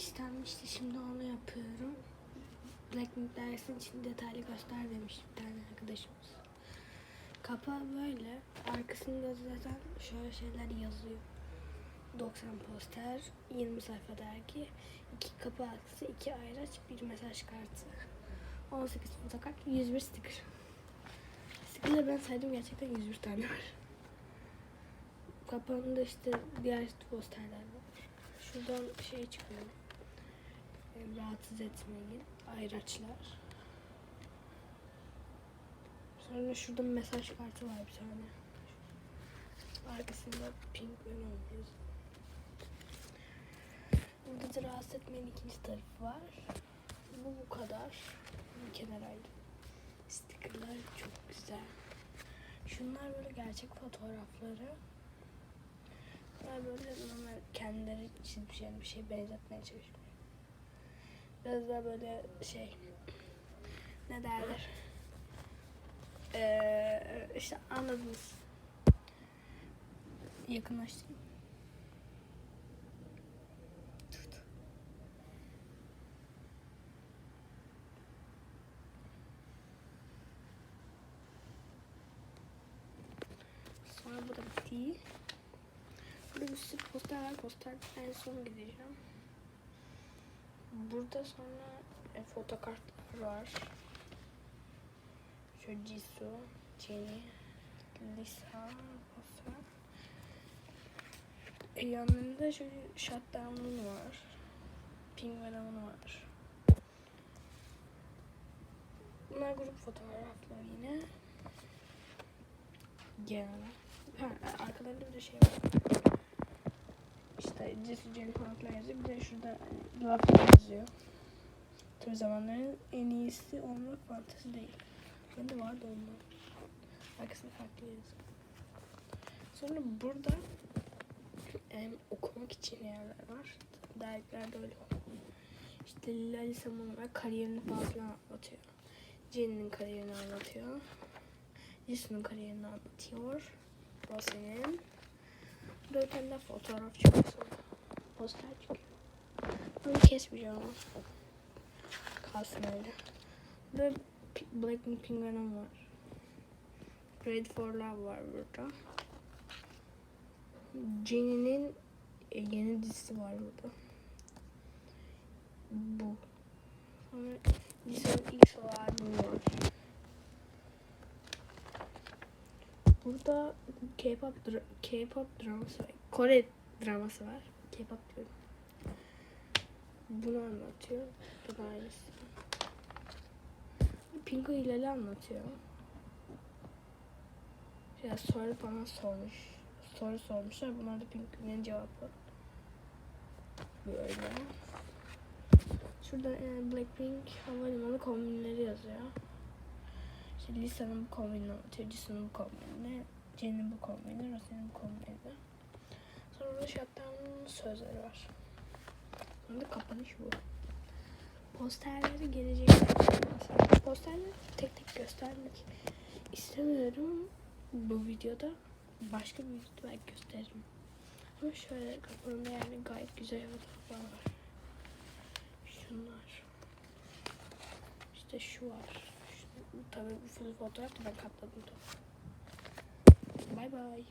istenmişti. Şimdi onu yapıyorum. Blackpink dersin için detaylı göster demiş bir tane arkadaşımız. Kapağı böyle. Arkasında zaten şöyle şeyler yazıyor. 90 poster, 20 sayfa dergi, 2 kapı aksi, 2 ayraç, 1 mesaj kartı, 18 fotokart, 101 sticker. Sticker'ları ben saydım gerçekten 101 tane var. Kapağında işte diğer posterler var. Şuradan şey çıkıyor. Rahatsız etmeyin. Ayraçlar. Sonra şurada mesaj kartı var bir tane. Arkasında pink ve yazıyor. Burada da rahatsız etmeyin ikinci tarafı var. Bu bu kadar. Bir kenara ayırdım. Stickerlar çok güzel. Şunlar böyle gerçek fotoğrafları. Bunlar böyle normal kendileri çizmiş yani bir şey benzetmeye çalışmış. Biraz daha böyle şey ne derler? Ee, işte anladınız. Yakınlaştım. Sonra bu da bitti. Burada bir sürü poster var. Poster en son gideceğim. Burada sonra e, fotokartlar var. Şöyle Jisoo, Jennie, Lisa, poster. E, yanlarında şöyle Shutdown'un var. Pink Venom'un var. Bunlar grup fotoğrafları yine. Genel. Ha, arkalarında bir şey var. Jenny falan yazıyor. Bir de şurada laf yazıyor. Tüm zamanların en iyisi olmak fantezi değil. Bende vardı onlar. Arkasında farklı yazıyor. Sonra burada em, okumak için yerler var. Dergilerde öyle İşte Lalisa Monomer kariyerini falan anlatıyor. Jenny'nin kariyerini anlatıyor. Jisoo'nun kariyerini anlatıyor. Rose'nin. Burada bir tane fotoğraf çıkıyor. Poster çıkıyor. Bunu kesmeyeceğim ama. Kalsın öyle. P- Blackpink Penguin'im var. Red for Love var burada. Jenny'nin e, yeni dizisi var burada. Bu. Sonra Jisoo'nun ilk solo var. Burada K-pop K-pop draması var. Kore draması var. K-pop diyorum. Bunu anlatıyor. Bu da aynısı. Pinko Hilal'i anlatıyor. Ya soru falan sormuş. Soru sormuşlar. Bunlar da Pinko'nun cevapı. Böyle. Şurada yani Blackpink havalimanı kombinleri yazıyor. İşte Lisa'nın bu anlatıyor. Jisoo'nun bu kombinini. Jen'in bu kombini. Rose'nin bu kombini. Sonra burada Shutdown'un sözleri var. Sonra da kapanış bu. Posterleri gelecek. Posterleri tek tek göstermek istemiyorum bu videoda. Başka bir videoda belki gösteririm. Ama şöyle kapağında yani gayet güzel fotoğraflar var. Şunlar. İşte şu var. Şu, tabii bu fotoğraf da ben katladım. Bye bye.